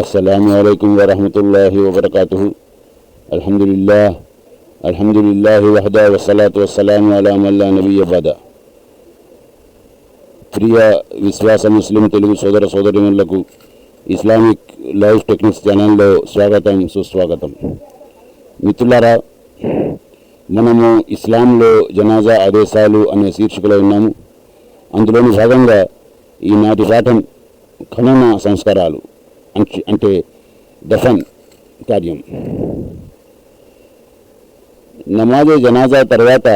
السلام عليكم ورحمة الله وبركاته الحمد لله الحمد لله وحده والصلاة والسلام على من لا نبي بعد ప్రియ విశ్వాస ముస్లిం తెలుగు సోదర సోదరిమణులకు Islamic live techniques ఛానల్లో స్వాగతం సుస్వాగతం మిత్రులారా మనము ఇస్లాంలో జనాజా ఆదేశాలు అనే శీర్షికలో ఉన్నాము అందులోని భాగంగా ఈనాటి పాఠం ఖనన సంస్కారాలు అంటే దఫన్ కార్యం. నమాజే జనాజా తర్వాత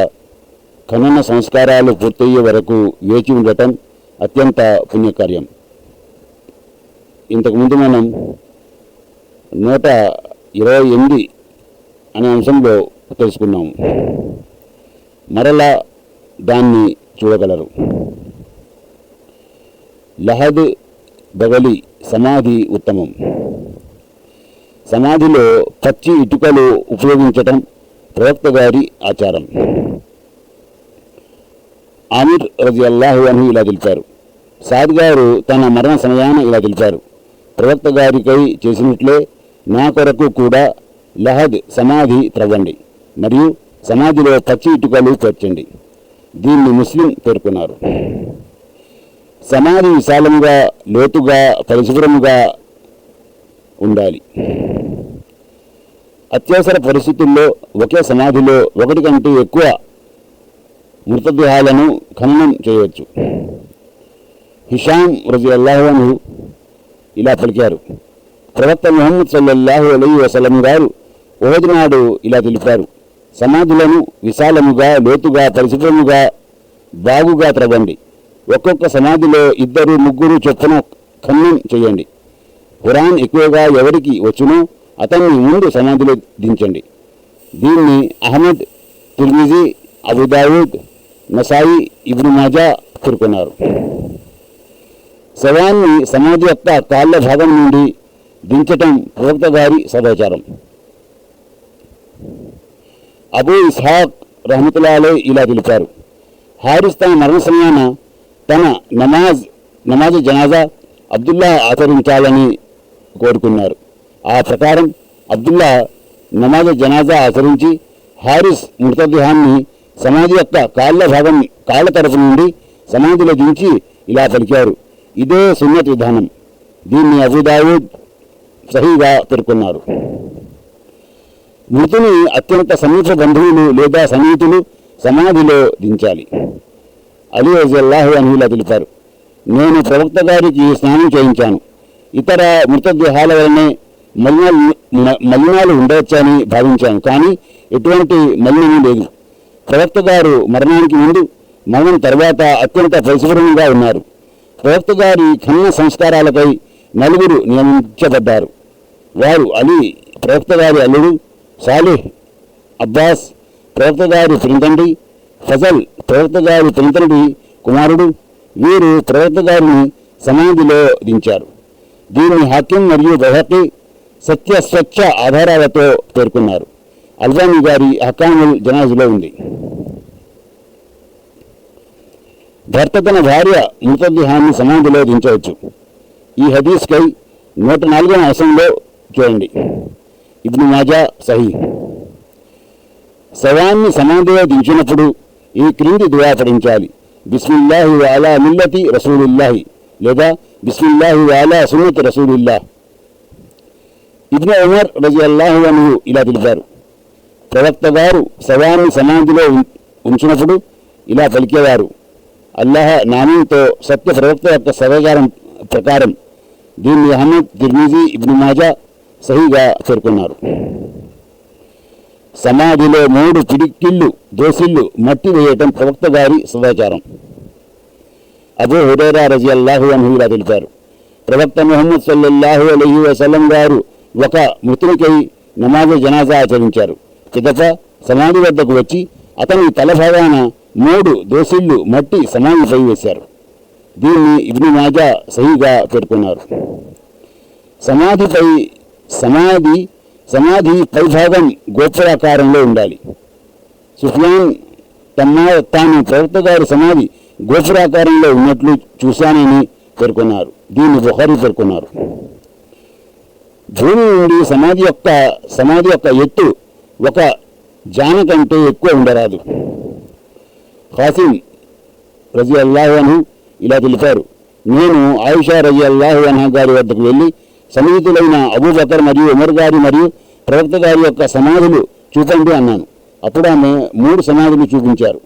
ఖనన సంస్కారాలు పూర్తయ్యే వరకు వేచి ఉండటం అత్యంత పుణ్యకార్యం. ఇంతకుముందు మనం నూట ఇరవై ఎనిమిది అనే అంశంలో తెలుసుకున్నాము మరలా దాన్ని చూడగలరు. లహద్ బగలి సమాధి ఉత్తమం. సమాధిలో పచ్చి ఇటుకలు ఉపయోగించటం ప్రవక్త గారి ఆచారం. ఆమిర్ రజి అల్లాహు అని ఇలా తెలిపారు సాద్ గారు తన మరణ సమయాన ఇలా తెలిపారు ప్రవక్త గారికై చేసినట్లే నా కొరకు కూడా లహద్ సమాధి త్రవ్వండి మరియు సమాధిలో పచ్చి ఇటుకలు చేర్చండి దీన్ని ముస్లిం పేర్కొన్నారు. సమాధి విశాలంగా లోతుగా పరిశుభ్రముగా ఉండాలి. అత్యవసర పరిస్థితుల్లో ఒకే సమాధిలో ఒకటి కంటే ఎక్కువ మృతదేహాలను ఖననం చేయవచ్చు. హిషాం రజి అల్లాహను ఇలా పలికారు. ప్రవక్త ముహమ్మద్ సల్లల్లాహు అలీ వసలం గారు ఓదినాడు ఇలా తెలిపారు. సమాధులను విశాలముగా లోతుగా పరిశుభ్రముగా బాగుగా త్రవ్వండి. ఒక్కొక్క సమాధిలో ఇద్దరు ముగ్గురు చొప్పున ఖననం చేయండి. ఖురాన్ ఎక్కువగా ఎవరికి వచ్చునో అతన్ని ముందు సమాధిలో దించండి. దీన్ని అహ్మద్ తిర్మిజీ అబుదావుద్ నసాయి ఇబ్ను మాజా పేర్కొన్నారు. శవాన్ని సమాధి యొక్క కాళ్ళ భాగం నుండి దించటం ప్రవక్త గారి సదాచారం అబూ ఇస్హాక్ రహమతులాలే ఇలా తెలిపారు హారిస్ తన మరణ సమయాన తన నమాజ్ నమాజ్ జనాజా అబ్దుల్లా ఆచరించాలని కోరుకున్నారు. ఆ ప్రకారం అబ్దుల్లా నమాజ్ జనాజా ఆచరించి హారిస్ మృతదేహాన్ని సమాధి యొక్క కాళ్ళ భాగం కాళ్ళ తరపు నుండి సమాధిలో దించి ఇలా పలికారు. ఇదే సున్నత్ విధానం. దీన్ని అబుదావుద్ సహీగా పేర్కొన్నారు. మృతుని అత్యంత సమీప బంధువులు లేదా సన్నిహితులు సమాధిలో దించాలి. అలీ అజల్లాహు అని ఇలా తెలిపారు. నేను ప్రవక్త గారికి స్నానం చేయించాను. ఇతర మృతదేహాల వలనే మలినాలు మలినాలు ఉండవచ్చని భావించాను. కానీ ఎటువంటి మలినము లేదు. ప్రవక్త గారు మరణానికి ముందు మరణం తర్వాత అత్యంత పరిశుభ్రంగా ఉన్నారు. ప్రవక్త గారి ఖనన సంస్కారాలపై నలుగురు నియమించబడ్డారు. వారు అలీ ప్రవక్త గారి అల్లుడు సాలిహ్ అబ్బాస్ ప్రవక్త గారి ప్రింతండి ఫజల్ ప్రవక్త గారి కుమారుడు. వీరు ప్రవక్త సమాధిలో దించారు. దీన్ని హాకిం మరియు బహకి సత్య స్వచ్ఛ ఆధారాలతో పేర్కొన్నారు. అల్బానీ గారి హకాముల్ జనాజులో ఉంది. భర్త తన భార్య మృతదేహాన్ని సమాధిలో దించవచ్చు. ఈ హదీస్కై నూట నాలుగవ అంశంలో చూడండి. ఇది మాజా సహీ. శవాన్ని సమాధిలో దించినప్పుడు ఈ క్రింది దువా పఠించాలి బిస్మిల్లాహి వాలా మిల్లతి రసూలుల్లాహి లేదా బిస్మిల్లాహి వాలా సున్నతి రసూలుల్లాహ్. ఇబ్న ఉమర్ రజి అల్లాహు అను ఇలా తెలిపారు ప్రవక్త గారు శవాన్ని సమాధిలో ఉంచినప్పుడు ఇలా పలికేవారు. అల్లాహ నామంతో సత్య ప్రవక్త యొక్క సమాచారం ప్రకారం దీన్ని అహ్మద్ తిర్మిజీ ఇబ్ను మాజా సహీగా పేర్కొన్నారు సమాధిలో మూడు చిడికిళ్ళు దోసిళ్ళు మట్టి వేయటం ప్రవక్త గారి సదాచారం. అబూ హురైరా రజి అల్లాహు అన్హు తెలిపారు. ప్రవక్త ముహమ్మద్ సల్లల్లాహు అలైహి వసలం గారు ఒక మృతునికై నమాజ జనాజా ఆచరించారు. చిదట సమాధి వద్దకు వచ్చి అతని తలభాగాన మూడు దోసిళ్ళు మట్టి సమాధిపై వేశారు. దీన్ని ఇబ్ను మాజా సహీగా పేర్కొన్నారు. సమాధిపై సమాధి సమాధి పైభాగం గోచరాకారంలో ఉండాలి. సుఫియాన్ తమ తాను ప్రవక్త గారి సమాధి గోచరాకారంలో ఉన్నట్లు చూశానని పేర్కొన్నారు. దీన్ని బుహారి పేర్కొన్నారు. భూమి నుండి సమాధి యొక్క సమాధి యొక్క ఎత్తు ఒక జాన కంటే ఎక్కువ ఉండరాదు. ఖాసిం రజి అల్లాహను ఇలా తెలిపారు. నేను ఆయుషా రజి అల్లాహు అన్హా గారి వద్దకు వెళ్ళి సన్నిహితులైన అబూబకర్ మరియు ఉమర్ గారి మరియు ప్రవక్త గారి యొక్క సమాధులు చూపండి అన్నాను. అప్పుడు ఆమె మూడు సమాధులు చూపించారు.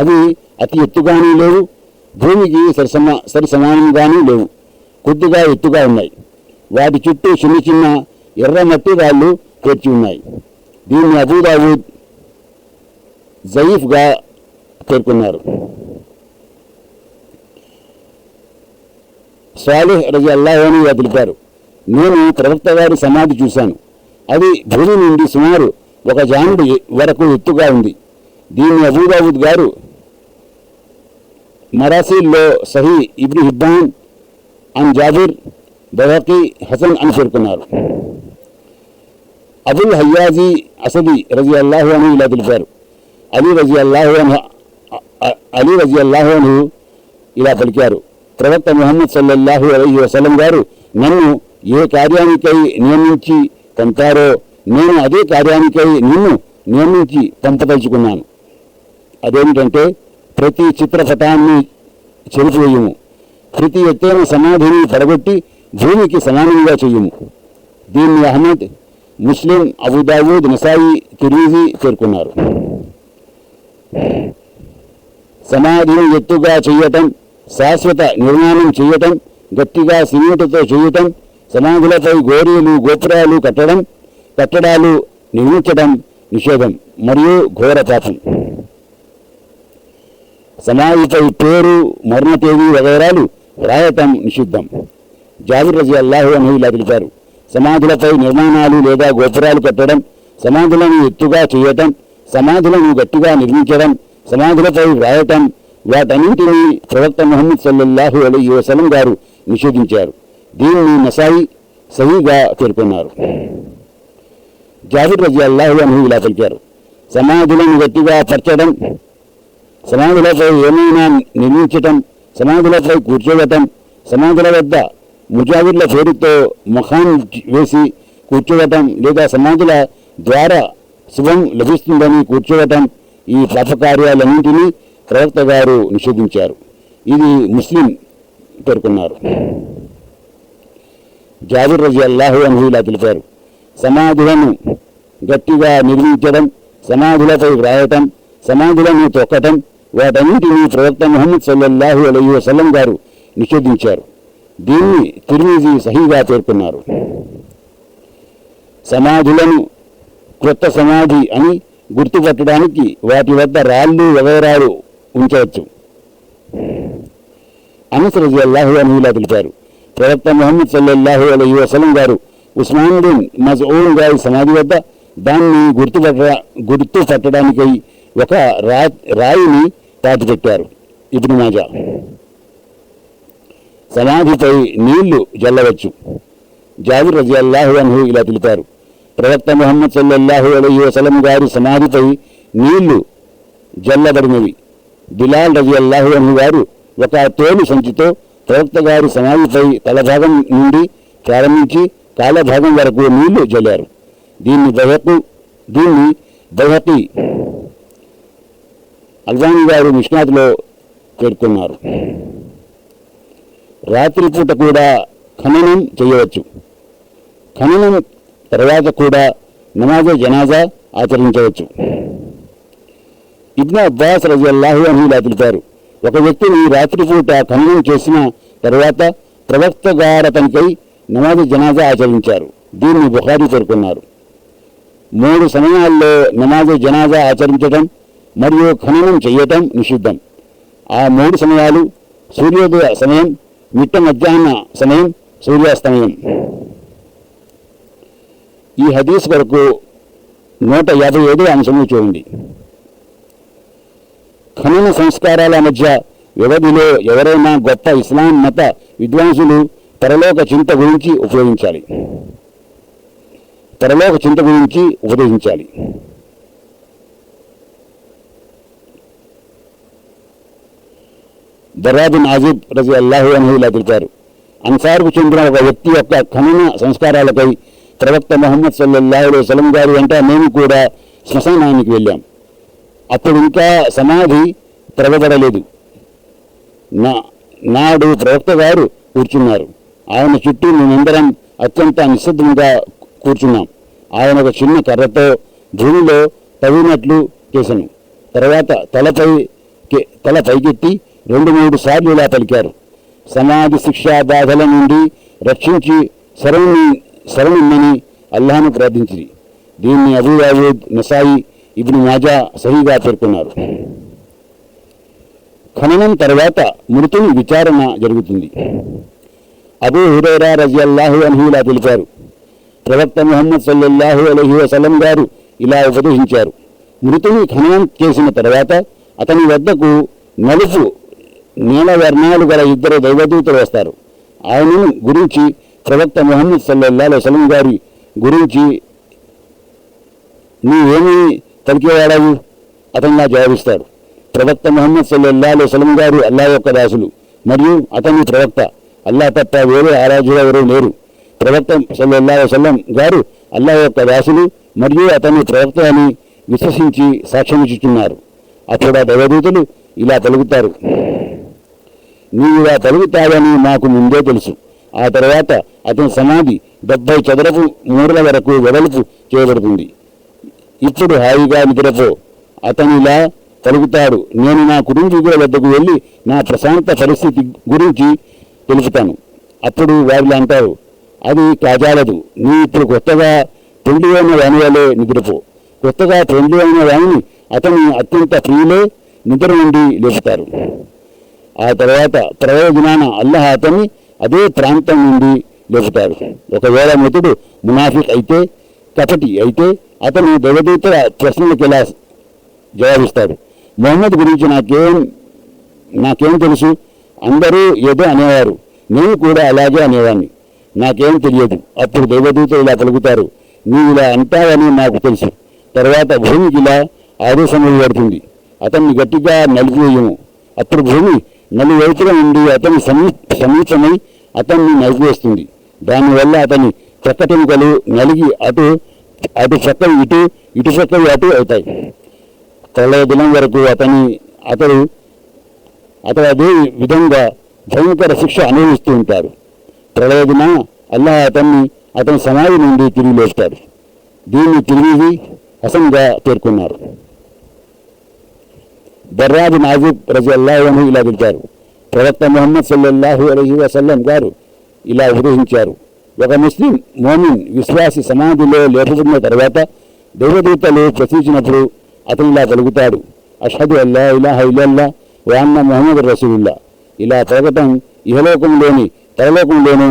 అవి అతి ఎత్తుగానే లేవు భూమికి సరిసమా సరి సమానంగానూ లేవు కొద్దిగా ఎత్తుగా ఉన్నాయి. వాటి చుట్టూ చిన్న చిన్న ఎర్ర మట్టి రాళ్ళు పేర్చి ఉన్నాయి. దీన్ని అబూదావుద్ జయీఫ్గా పేర్కొన్నారు. సాలిహ్ రజి అల్లాహని తెలిపారు నేను ప్రవక్త గారి సమాధి చూశాను. అది భూమి నుండి సుమారు ఒక జానుడు వరకు ఎత్తుగా ఉంది. దీన్ని అబూదావుద్ గారు మరాసీల్లో సహీ ఇబ్ని హిబ్బాన్ అన్ జాబిర్ బహకి హసన్ అని పేర్కొన్నారు. అబుల్ హయ్యాజీ అసది రజి అల్లాహు అని ఇలా తెలిపారు. అలీ రజి అల్లాహు అలీ రజి అల్లాహు ఇలా పలికారు. ప్రవక్త ముహమ్మద్ సల్లల్లాహు అలీ వసలం గారు నన్ను ఏ కార్యానికై నియమించి పంపారో నేను అదే కార్యానికై నిన్ను నియమించి పంపదలుచుకున్నాను అదేమిటంటే ప్రతి చిత్రపటాన్ని చెరిపివేయము. ప్రతి ఎత్తైన సమాధిని పడగొట్టి భూమికి సమానంగా చేయము. దీన్ని అహ్మద్ ముస్లిం అబుదావూద్ నసాయి తిరిగి పేర్కొన్నారు. సమాధిని ఎత్తుగా చేయటం శాశ్వత నిర్మాణం చేయటం గట్టిగా సిమెంటుతో చేయటం సమాధులపై గోరీలు గోపురాలు కట్టడం కట్టడాలు నిర్మించడం నిషేధం మరియు ఘోర పాపం సమాధిపై పేరు మరణ తేదీ వగైరాలు రాయటం నిషిద్ధం. జాబిర్ రజీ అల్లాహు అని ఇలా తెలిపారు. సమాధులపై నిర్మాణాలు లేదా గోపురాలు కట్టడం సమాధులను ఎత్తుగా చేయటం సమాధులను గట్టిగా నిర్మించడం సమాధులపై వ్రాయటం వాటన్నింటినీ ప్రవక్త ముహమ్మద్ సల్లల్లాహు అలీ వసలం గారు నిషేధించారు. దీన్ని నసాయి సహీగా పేర్కొన్నారు. జాబిర్ రజి అల్లాహు అని ఇలా తెలిపారు సమాధులను గట్టిగా పరచడం సమాధులపై ఏమైనా నిర్మించటం సమాధులపై కూర్చోవటం సమాధుల వద్ద ముజావిర్ల పేరుతో ముఖాన్ వేసి కూర్చోవటం లేదా సమాధుల ద్వారా శుభం లభిస్తుందని కూర్చోవటం ఈ పాపకార్యాలన్నింటినీ ప్రవక్త గారు నిషేధించారు. ఇది ముస్లిం పేర్కొన్నారు. జాబిర్ రజీ అల్లాహు అన్హు తెలిపారు. సమాధులను గట్టిగా నిర్మించడం సమాధులపై వ్రాయటం సమాధులను తొక్కటం వాటన్నింటినీ ప్రవక్త ముహమ్మద్ సల్లల్లాహు అలైహి వసల్లం గారు నిషేధించారు. దీన్ని తిరిమిజీ సహీగా పేర్కొన్నారు. సమాధులను క్రొత్త సమాధి అని గుర్తుపట్టడానికి వాటి వద్ద రాళ్ళు వగైరాలు ఉంచవచ్చు. అనస్ రజీ అల్లాహు అని తెలిపారు. ప్రవక్త ముహమ్మద్ సల్లల్లాహు అలైహి వసలం గారు ఉస్మాన్ బిన్ మజ్ఊన్ గారి సమాధి వద్ద దాన్ని గుర్తుపట్ట గుర్తు పట్టడానికై ఒక రా రాయిని పాతిపెట్టారు ఇబ్ను మాజా సమాధిపై నీళ్ళు జల్లవచ్చు జాబిర్ రజీ అల్లాహు అన్హు ఇలా తెలిపారు ప్రవక్త ముహమ్మద్ సల్లల్లాహు అలైహి వసలం గారి సమాధిపై నీళ్ళు జల్లబడినవి బిలాల్ రజీ అల్లాహు అన్హు గారు ఒక తోలు సంచితో ప్రవక్త గారి సమాధిపై తలభాగం నుండి ప్రారంభించి కాలభాగం వరకు నీళ్ళు జల్లారు. దీన్ని బహకు దీన్ని బహకి అల్వాణి గారు మిష్నాథ్లో పేర్కొన్నారు. రాత్రిపూట కూడా ఖననం చేయవచ్చు. ఖననం తర్వాత కూడా నమాజ జనాజా ఆచరించవచ్చు. ఇబ్న అబ్బాస్ రజల్లాహు అని ఇలా ఒక వ్యక్తిని రాత్రిపూట ఖననం చేసిన తర్వాత ప్రవక్త గారతనికై నమాజ జనాజా ఆచరించారు. దీన్ని బుహారీ పేర్కొన్నారు. మూడు సమయాల్లో నమాజ జనాజా ఆచరించడం మరియు ఖననం చేయటం నిషిద్ధం. ఆ మూడు సమయాలు సూర్యోదయ సమయం మిట్ట మధ్యాహ్న సమయం సూర్యాస్తమయం. ఈ హదీస్ వరకు నూట యాభై ఏడు అంశము చూడండి. ఖనన సంస్కారాల మధ్య వ్యవధిలో ఎవరైనా గొప్ప ఇస్లాం మత విద్వాంసులు పరలోక చింత గురించి ఉపయోగించాలి. పరలోక చింత గురించి ఉపదేశించాలి దరాబిన్ ఆజిబ్ రజీ అల్లాహు అని ఇలా తెలిపారు. అన్సార్కు చెందిన ఒక వ్యక్తి యొక్క ఖనన సంస్కారాలపై ప్రవక్త మొహమ్మద్ సల్లల్లాహు సలం వసల్లం గారు వెంట మేము కూడా శ్మశానానికి వెళ్ళాం. అప్పుడు ఇంకా సమాధి త్రగబడలేదు నా నాడు ప్రవక్త గారు కూర్చున్నారు. ఆయన చుట్టూ మేమందరం అత్యంత నిశ్శబ్దంగా కూర్చున్నాం. ఆయన ఒక చిన్న కర్రతో భూమిలో తవ్వినట్లు చేశాను. తర్వాత తలపై తల పైకెత్తి రెండు మూడు సార్లు ఇలా పలికారు. సమాధి శిక్షా బాధల నుండి రక్షించి శరణి శరణిమ్మని అల్లాహను ప్రార్థించింది దీన్ని అబూదావూద్ నసాయి ఇబ్ను మాజా సహీగా పేర్కొన్నారు. ఖననం తర్వాత మృతుని విచారణ జరుగుతుంది. అబూ హురైరా రజియల్లాహు అన్హు ఇలా తెలిపారు. ప్రవక్త ముహమ్మద్ సల్లల్లాహు అలహి వసలం గారు ఇలా ఉపదేశించారు. మృతుని ఖననం చేసిన తర్వాత అతని వద్దకు నలుపు నీల వర్ణాలు గల ఇద్దరు దైవదూతలు వస్తారు. ఆయనను గురించి ప్రవక్త ముహమ్మద్ సల్లల్లాహు వసలం గారి గురించి నీవేమీ తలికేవాడావు అతను నా జవాబిస్తాడు. ప్రవక్త ముహమ్మద్ సల్లల్లా అలైహి గారు అల్లా యొక్క దాసులు. మరియు అతని ప్రవక్త అల్లా తప్ప వేరే ఆరాధ్యులు ఎవరూ లేరు. ప్రవక్త సల్లల్లా అలైహి వసల్లం గారు అల్లా యొక్క దాసులు మరియు అతని ప్రవక్త అని విశ్వసించి సాక్ష్యమిచ్చుతున్నారు అప్పుడు ఆ దైవదూతలు ఇలా పలుకుతారు నీవు ఇలా పలుకుతావని మాకు ముందే తెలుసు. ఆ తర్వాత అతని సమాధి డెబ్బై చదరపు మూరల వరకు వెడల్పు చేయబడుతుంది. ఇతడు హాయిగా నిద్రపో. అతనిలా ఇలా పలుకుతాడు నేను నా కుటుంబీకుల వద్దకు వెళ్ళి నా ప్రశాంత పరిస్థితి గురించి తెలుపుతాను. అప్పుడు వాళ్ళు అంటారు అది కాజాలదు. నీ ఇప్పుడు కొత్తగా పెళ్ళి అయిన వాని వలె నిద్రపో. కొత్తగా పెళ్ళి అయిన వాణిని అతని అత్యంత ప్రియులే నిద్ర నుండి లేపుతారు. ఆ తర్వాత ప్రయోజనాన అల్లహ అతని అదే ప్రాంతం నుండి లేపుతారు. ఒకవేళ మృతుడు మునాఫిక్ అయితే కపటి అయితే అతను దేవదూతల ప్రశ్నలకు ఇలా జవాబిస్తాడు మొహమ్మద్ గురించి నాకేం నాకేం తెలుసు? అందరూ ఏదో అనేవారు. నేను కూడా అలాగే అనేవాడిని నాకేం తెలియదు. అప్పుడు దేవదూతలు ఇలా కలుగుతారు నీవు ఇలా అంటావని నాకు తెలుసు. తర్వాత భూమికి ఇలా ఆదేశం పడుతుంది. అతన్ని గట్టిగా నలిపివేయము అప్పుడు భూమి నలువైపుల నుండి అతని సమీ సమీపమై అతన్ని నలిపివేస్తుంది దానివల్ల అతని చెక్కటెముకలు నలిగి అటు అటు చక్క ఇటు ఇటు చక్కవి అటు అవుతాయి. ప్రళయ దినం వరకు అతని అతడు అతడు అదే విధంగా భయంకర శిక్ష అనుభవిస్తూ ఉంటారు ప్రళయ దిన అల్లాహ్ అతన్ని అతని సమాధి నుండి తిరిగి లేస్తాడు. దీన్ని తిరిగి హసన్గా పేర్కొన్నారు. దర్రాజు నాజీబ్ ప్రజల్లాహను ఇలా తెలిపారు ప్రవక్త ముహమ్మద్ సల్లల్లాహు అలహి వసల్లం గారు ఇలా ఉపదేశించారు ఒక ముస్లిం మోమిన్ విశ్వాసి సమాధిలో లేపుకున్న తర్వాత దైవదూతలు ప్రశ్నించినప్పుడు అతను ఇలా పలుకుతాడు. అషహదు అల్లా ఇలా హైలల్లా వాన్న మొహమ్మద్ రసూల్లా ఇలా పలకటం ఇహలోకంలోని పరలోకంలోనూ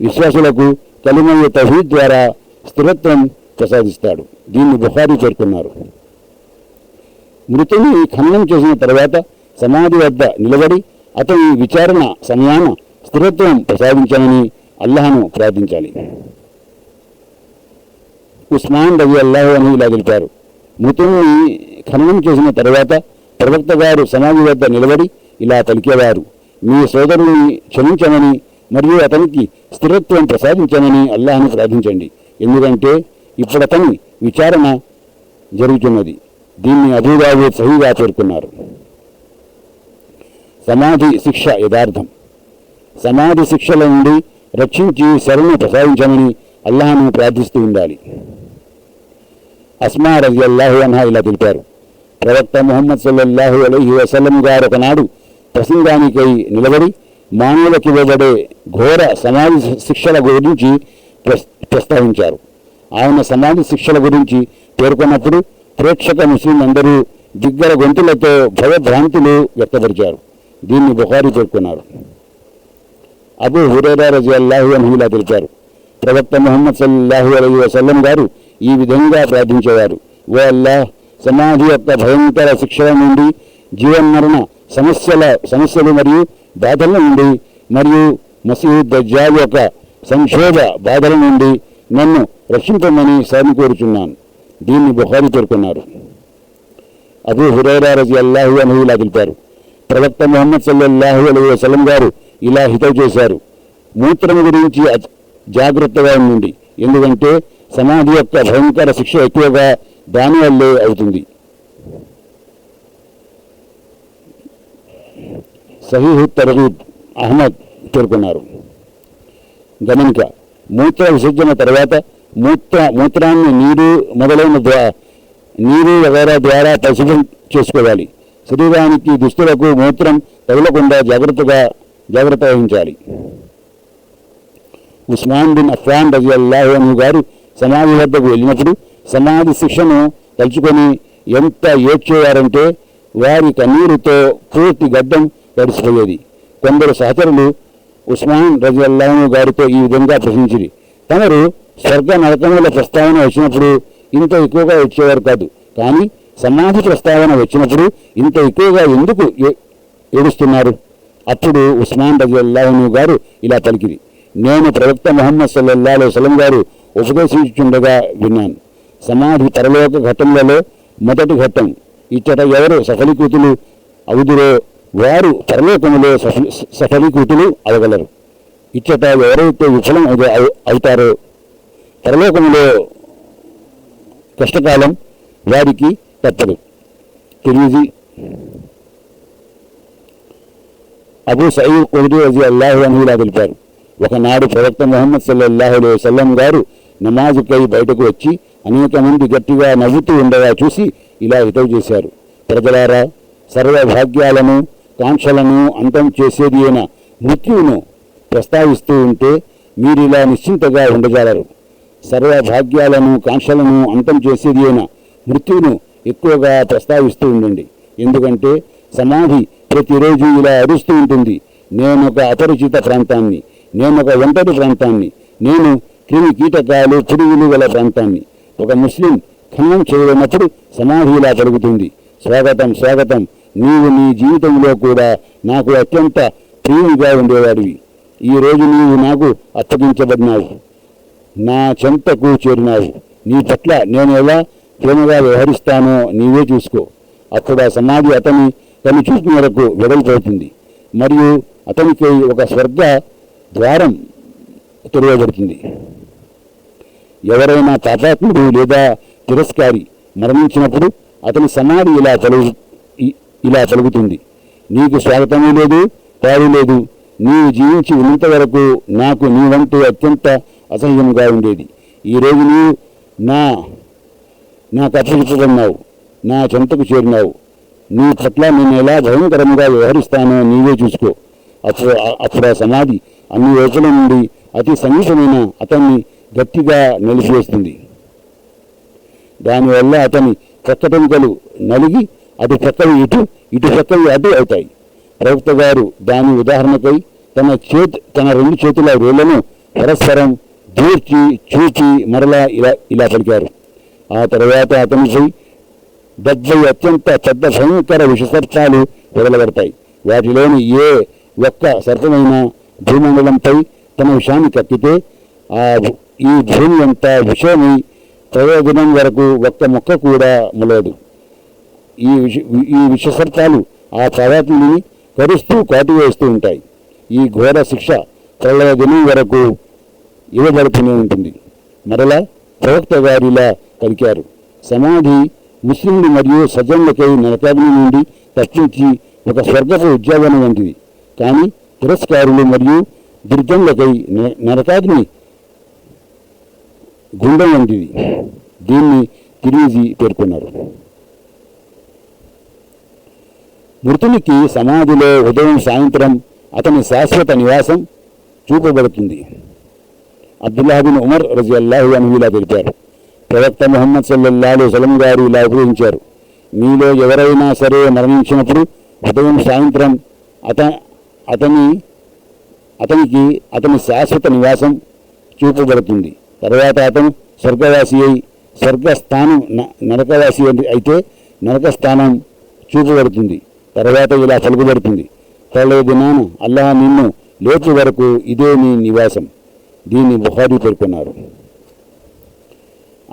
విశ్వాసులకు కలిమయ్య తహీద్ ద్వారా స్థిరత్వం ప్రసాదిస్తాడు. దీన్ని బుఖారీ చేరుకున్నారు మృతుని ఖననం చేసిన తర్వాత సమాధి వద్ద నిలబడి అతని విచారణ సమయాన స్థిరత్వం ప్రసాదించాలని అల్లహను ప్రార్థించాలి. ఉస్మాన్ రవి అల్లాహు అని ఇలా తెలిపారు. మృతుని ఖననం చేసిన తర్వాత ప్రవక్త గారు సమాధి వద్ద నిలబడి ఇలా పలికేవారు మీ సోదరుని క్షమించమని మరియు అతనికి స్థిరత్వం ప్రసాదించమని అల్లాహను ప్రార్థించండి. ఎందుకంటే ఇప్పుడు అతని విచారణ జరుగుతున్నది. దీన్ని అబూదాబు సహిగా పేర్కొన్నారు. సమాధి శిక్ష యథార్థం. సమాధి శిక్షల నుండి రక్షించి శరణు ప్రసాదించమని అల్లాహను ప్రార్థిస్తూ ఉండాలి. అస్మా రజి అల్లాహు అన్హా ఇలా తెలిపారు. ప్రవక్త ముహమ్మద్ సల్లల్లాహు అలహి వసలం గారు ఒకనాడు ప్రసంగానికై నిలబడి మానవులకి ఇవ్వబడే ఘోర సమాధి శిక్షల గురించి ప్రస్తావించారు. ఆయన సమాధి శిక్షల గురించి పేర్కొన్నప్పుడు ప్రేక్షక ముస్లిం అందరూ దిగ్గర గొంతులతో భయభ్రాంతులు వ్యక్తపరిచారు. దీన్ని బుహారీ పేర్కొన్నారు. అబూ హురేరా రజి అల్లాహు అని తెలిపారు. ప్రవక్త మొహమ్మద్ సల్లాహు అలైహి వసల్లం గారు ఈ విధంగా ప్రార్థించేవారు. ఓ అల్లాహ్ సమాధి యొక్క భయంకర శిక్షల నుండి జీవన్మరణ సమస్యల సమస్యలు మరియు బాధల నుండి మరియు మసీద్ దజ్జాల్ యొక్క సంక్షోభ బాధల నుండి నన్ను రక్షించమని సామి కోరుచున్నాను. దీన్ని బుహారి పేర్కొన్నారు. అబూ హురైరా రజి అల్లాహు అని తెలిపారు. ప్రవక్త మొహమ్మద్ సల్లల్లాహు అలైహి వసలం గారు ఇలా హితవు చేశారు. మూత్రం గురించి జాగ్రత్తగా ఉండండి. ఎందుకంటే సమాధి యొక్క భయంకర శిక్ష ఎక్కువగా దానివల్లే అవుతుంది. సహీహు తరగీబ్ అహ్మద్ పేర్కొన్నారు. గమనిక మూత్ర విసర్జన తర్వాత మూత్ర మూత్రాన్ని నీరు మొదలైన ద్వా నీరు వగైరా ద్వారా పరిశుభ్రం చేసుకోవాలి. శరీరానికి దుస్తులకు మూత్రం తగలకుండా జాగ్రత్తగా జాగ్రత్త వహించాలి. ఉస్మాన్ బిన్ అఫ్రాన్ రజియల్లాహు అను గారు సమాధి వద్దకు వెళ్ళినప్పుడు సమాధి శిక్షను తలుచుకొని ఎంత ఏడ్చేవారంటే వారి కన్నీరుతో పూర్తి గడ్డం తడిసిపోయేది. కొందరు సహచరులు ఉస్మాన్ రజియల్లాహు గారితో ఈ విధంగా ప్రశ్నించింది తమరు స్వర్గ నరకముల ప్రస్తావన వచ్చినప్పుడు ఇంత ఎక్కువగా వచ్చేవారు కాదు. కానీ సమాధి ప్రస్తావన వచ్చినప్పుడు ఇంత ఎక్కువగా ఎందుకు ఏ- ఏడుస్తున్నారు? అప్పుడు ఉస్మాన్ రజల్లాహను గారు ఇలా పలికిరి. నేను ప్రవక్త మొహమ్మద్ సల్లల్లా వసలం గారు ఉపదేశించుండగా విన్నాను. సమాధి పరలోక ఘట్టంలలో మొదటి ఘట్టం. ఇచ్చట ఎవరు సఫలీకృతులు అవుదురో వారు పరలోకములో సఫలి సఫలీకృతులు అవగలరు. ఇచ్చట ఎవరైతే విఫలం అవు- అవుతారో పరలోకములో కష్టకాలం వారికి తప్పదు. తిరిగి అబూ సయీద్ కుదిరి రజీ అల్లాహు అని ఇలా తెలిపారు. ఒకనాడు ప్రవక్త మొహమ్మద్ సల్లల్లాహు అలై వసల్లం గారు నమాజుకై బయటకు వచ్చి అనేక మంది గట్టిగా నవ్వుతూ ఉండగా చూసి ఇలా హితవు చేశారు. ప్రజలారా సర్వ భాగ్యాలను కాంక్షలను అంతం చేసేది అయిన మృత్యువును ప్రస్తావిస్తూ ఉంటే మీరు ఇలా నిశ్చింతగా ఉండగలరు. సర్వ భాగ్యాలను కాంక్షలను అంతం చేసేది అయిన మృత్యువును ఎక్కువగా ప్రస్తావిస్తూ ఉండండి. ఎందుకంటే సమాధి ప్రతిరోజు ఇలా అరుస్తూ ఉంటుంది. నేను ఒక అపరిచిత ప్రాంతాన్ని నేను ఒక ఒంటరి ప్రాంతాన్ని నేను క్రిమి కీటకాలు పురుగులు గల ప్రాంతాన్ని. ఒక ముస్లిం ఖననం చేయలేనప్పుడు సమాధి ఇలా జరుగుతుంది. స్వాగతం స్వాగతం. నీవు నీ జీవితంలో కూడా నాకు అత్యంత ప్రియునిగా ఉండేవాడివి. ఈ రోజు నీవు నాకు అప్పగించబడినావు. నా చెంతకు చేరినావు. నీ పట్ల నేను ఎలా ప్రేమగా వ్యవహరిస్తానో నీవే చూసుకో. అప్పుడు ఆ సమాధి అతని తను చూసిన వరకు వెడల్పోతుంది మరియు అతనికి ఒక స్వర్గ ద్వారం తెరవబడుతుంది ఎవరైనా తాతాత్ముడు లేదా తిరస్కారి మరణించినప్పుడు అతని సమాధి ఇలా పలుగు ఇ- ఇలా పలుకుతుంది నీకు స్వాగతమూ లేదు పాడు లేదు. నీవు జీవించి ఉన్నంత వరకు నాకు నీవంటే అత్యంత అసహ్యంగా ఉండేది. ఈరోజు నీవు నా కథ అప్పగించబడినావు నా చెంతకు చేరినావు. నీ పట్ల నేను ఎలా భయంకరంగా వ్యవహరిస్తానో నీవే చూసుకో. అప్పుడు అప్పుడు ఆ సమాధి అన్ని రోజుల నుండి అతి సమీపమైన అతన్ని గట్టిగా నిలిచివేస్తుంది దానివల్ల అతని ప్రక్కటెంకలు నలిగి అటు ప్రక్కలు ఇటు ఇటు ప్రక్కలు అటు అవుతాయి. ప్రవక్త గారు దాని ఉదాహరణకై తన చేతి తన రెండు చేతుల వేళ్ళను పరస్పరం దూర్చి చూచి మరలా ఇలా ఇలా పలికారు. ఆ తర్వాత అతనిపై డెబ్బై అత్యంత పెద్ద భయంకర విషసర్పాలు వెడలబడతాయి వాటిలోని ఏ ఒక్క సర్పమైన భూమండలంపై తన విషాన్ని కక్కితే ఆ ఈ భూమి అంతా విషయమై ప్రయోజనం వరకు ఒక్క మొక్క కూడా మొలదు ఈ విష ఈ విషసర్పాలు ఆ ప్రవాతిని కరుస్తూ కాటివేస్తూ ఉంటాయి. ఈ ఘోర శిక్ష ప్రళయ దినం వరకు ఇవ్వబడుతూనే ఉంటుంది. మరలా ప్రవక్త గారిలా పలికారు సమాధి ముస్లింలు మరియు సజ్జనులకై నరకాగ్ని నుండి రక్షించి ఒక స్వర్గపు ఉద్యోగం వంటిది కానీ తిరస్కారులు మరియు దుర్గంలకై నరకాగ్ని గుండం వంటిది దీన్ని తిరిగి పేర్కొన్నారు. మృతునికి సమాధిలో ఉదయం సాయంత్రం అతని శాశ్వత నివాసం చూపబడుతుంది. అబ్దుల్లాహిన్ ఉమర్ రజి అల్లాహు అని ఇలా తెలిపారు. ప్రవక్త ముహమ్మద్ సల్లల్లాహు సలం గారు ఇలా ఉపయోగించారు మీలో ఎవరైనా సరే మరణించినప్పుడు ఉదయం సాయంత్రం అత అతని అతనికి అతని శాశ్వత నివాసం చూపబడుతుంది. తర్వాత అతను స్వర్గవాసి అయి స్వర్గస్థానం నరకవాసి అయితే నరక స్థానం చూపబడుతుంది. తర్వాత ఇలా పలుకుబడుతుంది ప్రళయ దినాన అల్లాహ్ నిన్ను లేచి వరకు ఇదే నీ నివాసం. దీన్ని బుహారీ పేర్కొన్నారు.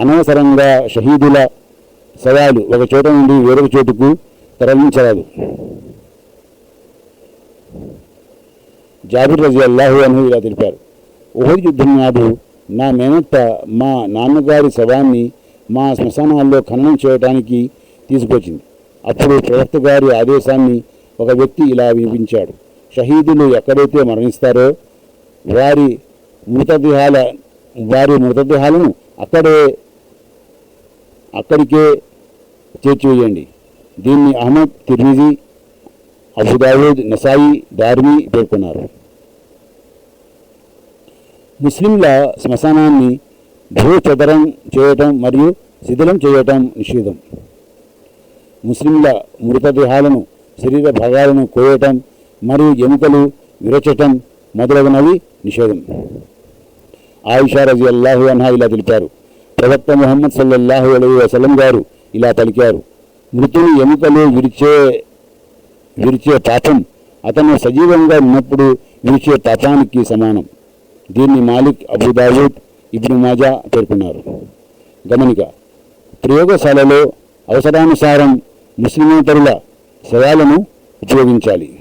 అనవసరంగా షహీదుల సవాలు ఒక చోట నుండి వేరొక చోటుకు తరలించరాదు. జాబిర్ రజీ అల్లాహు అని ఇలా తెలిపారు. ఉహద్ యుద్ధం నాడు నా మేనత్త మా నాన్నగారి శవాన్ని మా శ్మశానాల్లో ఖననం చేయడానికి తీసుకొచ్చింది అప్పుడు ప్రవక్త గారి ఆదేశాన్ని ఒక వ్యక్తి ఇలా వినిపించాడు. షహీదులు ఎక్కడైతే మరణిస్తారో వారి మృతదేహాల వారి మృతదేహాలను అక్కడే అక్కడికే చేర్చివేయండి. దీన్ని అహ్మద్ తిర్మిజీ అబుదావుద్ నసాయి దార్మి పేర్కొన్నారు. ముస్లింల శ్మశానాన్ని భూచదరం చేయటం మరియు శిథిలం చేయటం నిషేధం. ముస్లింల మృతదేహాలను శరీర భాగాలను కోయటం మరియు ఎముకలు విరచటం మొదలగునవి నిషేధం. ఆయిషా రజి అల్లాహు అన్హా ఇలా తెలిపారు. ప్రవక్త మొహమ్మద్ సల్లల్లాహు అలైహి వసలం గారు ఇలా పలికారు. మృతుని ఎముకలు విరిచే విరిచే పాపం అతను సజీవంగా ఉన్నప్పుడు విరిచే పాపానికి సమానం. దీన్ని మాలిక్ అబుదావుద్ ఇబ్ను మాజా పేర్కొన్నారు. గమనిక ప్రయోగశాలలో అవసరానుసారం ముస్లిమేతరుల శవాలను ఉపయోగించాలి.